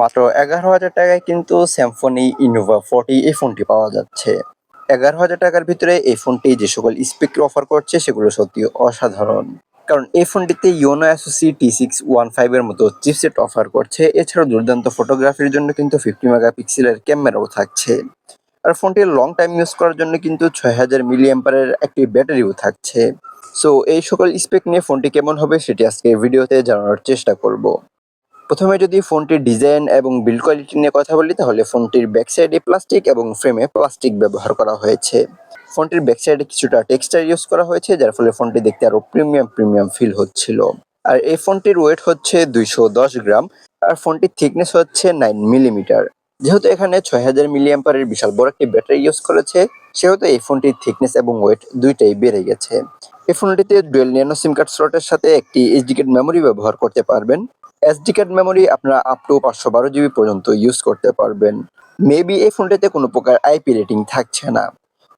মাত্র এগারো হাজার টাকায় কিন্তু স্যামসনি ইনোভা ফোর্টি এই ফোনটি পাওয়া যাচ্ছে। এগারো হাজার টাকার ভিতরে এই ফোনটি যে সকল স্পেক অফার করছে, সেগুলো সত্যি অসাধারণ। কারণ এই ফোনটিতে Unisoc T six one ফাইভের মতো চিপসেট অফার করছে। এছাড়াও দুর্দান্ত ফটোগ্রাফির জন্য কিন্তু ফিফটি মেগাপিক্সেলের ক্যামেরাও থাকছে। আর ফোনটির লং টাইম ইউজ করার জন্য কিন্তু ছয় হাজার মিলি অ্যাম্পারের একটি ব্যাটারিও থাকছে। সো এই সকল স্পেক নিয়ে ফোনটি কেমন হবে, সেটি আজকে ভিডিওতে জানানোর চেষ্টা করব। প্রথমে যদি ফোনটির ডিজাইন এবং বিল্ড কোয়ালিটি নিয়ে কথা বলি, তাহলে ফোনটির ব্যাক সাইডে প্লাস্টিক এবং ফ্রেমে প্লাস্টিক ব্যবহার করা হয়েছে। ফোনটির ব্যাক সাইডে কিছুটা টেক্সচার ইউজ করা হয়েছে, যার ফলে ফোনটি দেখতে আরও প্রিমিয়াম প্রিমিয়াম ফিল হচ্ছিল। আর এই ফোনটির ওয়েট হচ্ছে দুইশো দশ গ্রাম, আর ফোনটির থিকনেস হচ্ছে নাইন মিলিমিটার। যেহেতু এখানে ছয় হাজার মিলিয়াম্পারের বিশাল বড় একটি ব্যাটারি ইউজ করেছে, সেহেতু এই ফোনটির থিকনেস এবং ওয়েট দুইটাই বেড়ে গেছে। এই ফোনটিতে ডুয়েল ন্যানো সিম কার্ড স্লটের সাথে একটি এইচডি কার্ড মেমোরি ব্যবহার করতে পারবেন। এসডি কার্ড মেমোরি আপনারা আপ টু পাঁচশো বারো জিবি পর্যন্ত ইউজ করতে পারবেন। মেবি এই ফোনটিতে কোনো প্রকার আইপি রেটিং থাকছে না।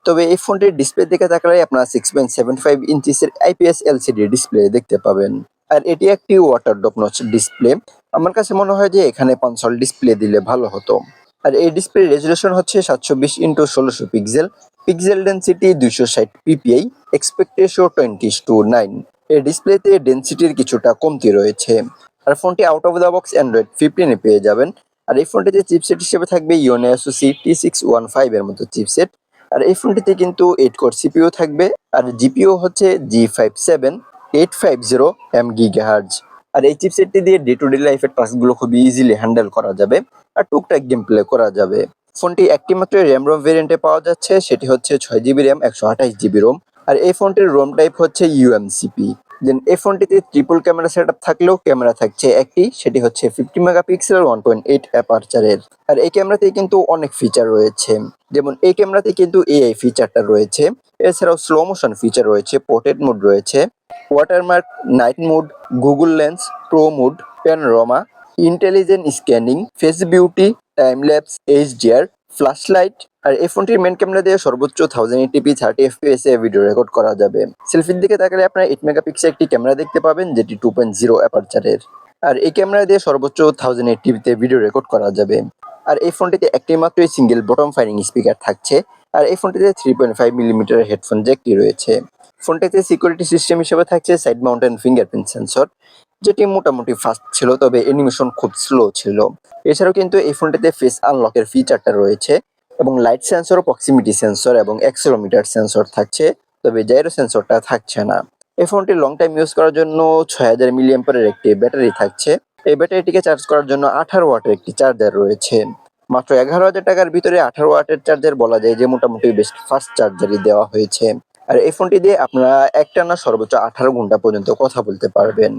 তবে এই ফোনটির ডিসপ্লে দিকে তাকালে আপনারা সিক্স পয়েন্ট সেভেন ফাইভ ইঞ্চিসের আইপিএস এলসিডি ডিসপ্লে দেখতে পাবেন। আর এটি একটি ওয়াটার ডপ নচ ডিসপ্লে আমার কাছে মনে হয় যে এখানে কনসোল ডিসপ্লে দিলে ভালো হতো। আর এই ডিসপ্লে রেজুলেশন হচ্ছে সাতশো বিশ ইন্টু ষোলোশো পিক্সেল পিক্সেল ডেন্সিটি দুইশো ষাট PPI aspect ratio twenty to nine এই ডিসপ্লেতে ডেন্সিটির কিছুটা কমতি রয়েছে। আর ফোনটি out of the box android ফিফটিনে পেয়ে যাবেন। আর এই ফোনটিতে চিপসেট হিসেবে থাকবে Unisoc T six one five এর মতো চিপসেট আর এই ফোনটিতে কিন্তু এইট কোর সিপিও থাকবে, আর জিপিও হচ্ছে G five seven eight five zero M gigahertz আর এই চিপসেটটি দিয়ে ডে টু ডে লাইফের টাস্কগুলো খুব ইজিলি হ্যান্ডেল করা যাবে, আর টুকটাক গেম প্লে করা যাবে। ফোনটি একটি মাত্র র্যাম রোম ভেরিয়েন্টে পাওয়া যাচ্ছে, সেটি হচ্ছে ছয় জিবি র্যাম একশো আঠাশ জিবি রোম আর এই ফোনটির রোম টাইপ হচ্ছে ইউএমসিপি দেন এই ফোনটিতে ট্রিপল ক্যামেরা সেট থাকলেও ক্যামেরা থাকছে একটি, সেটি হচ্ছে fifty megapixel one point eight অ্যাপারচারের আর এই ক্যামেরাতে কিন্তু অনেক ফিচার রয়েছে। যেমন এই ক্যামেরাতে কিন্তু এআই ফিচারটা রয়েছে। এছাড়াও স্লো মোশন ফিচার রয়েছে পোর্ট্রেট মোড রয়েছে watermark night mode Google lens pro mode panorama intelligent scanning face beauty time lapse HDR flash light আর এই ফোনটির মেন ক্যামেরা দিয়ে সর্বোচ্চ thousand eighty p thirty FPS এ ভিডিও রেকর্ড করা যাবে। সেলফির দিকে তাকালে আপনারা এইট মেগাপিক্সেল একটি ক্যামেরা দেখতে পাবেন, যেটি টু পয়েন্ট জিরো অ্যাপারচারের আর এই ক্যামেরা দিয়ে সর্বোচ্চ থাউজেন্ড এইটিপিতে ভিডিও রেকর্ড করা যাবে। আর এই ফোনটিতে একটি মাত্রই সিঙ্গেল বটম ফায়ারিং স্পিকার থাকছে। আর এই ফোনটিতে three point five millimetre headphone জ্যাকটি রয়েছে। ফোনটিতে সিকিউরিটি সিস্টেম হিসেবে থাকছে সাইড মাউন্টেন ফিঙ্গারপ্রিন্ট সেন্সর যেটি মোটামুটি ফাস্ট ছিল, তবে অ্যানিমেশন খুব স্লো ছিল। এছাড়াও কিন্তু এই ফোনটিতে ফেস আনলকের ফিচারটা রয়েছে এবং লাইট সেন্সর প্রক্সিমিটি সেন্সর এবং অ্যাক্সেলোমিটার সেন্সর থাকছে, তবে জাইরো সেন্সরটা থাকছে না। এই ফোনটি লং টাইম ইউজ করার জন্য ছয় হাজার মিলিয়াম্পারের একটি ব্যাটারি থাকছে। এই ব্যাটারিটিকে চার্জ করার জন্য আঠারো ওয়াটের একটি চার্জার রয়েছে। মাত্র এগারো হাজার টাকার ভিতরে আঠারো ওয়াটের চার্জার বলা যায়, যে মোটামুটি বেস্ট ফাস্ট চার্জারই দেওয়া হয়েছে। আর এই ফোনটি দিয়ে আপনারা একটানা সর্বোচ্চ আঠারো ঘণ্টা পর্যন্ত কথা বলতে পারবেন।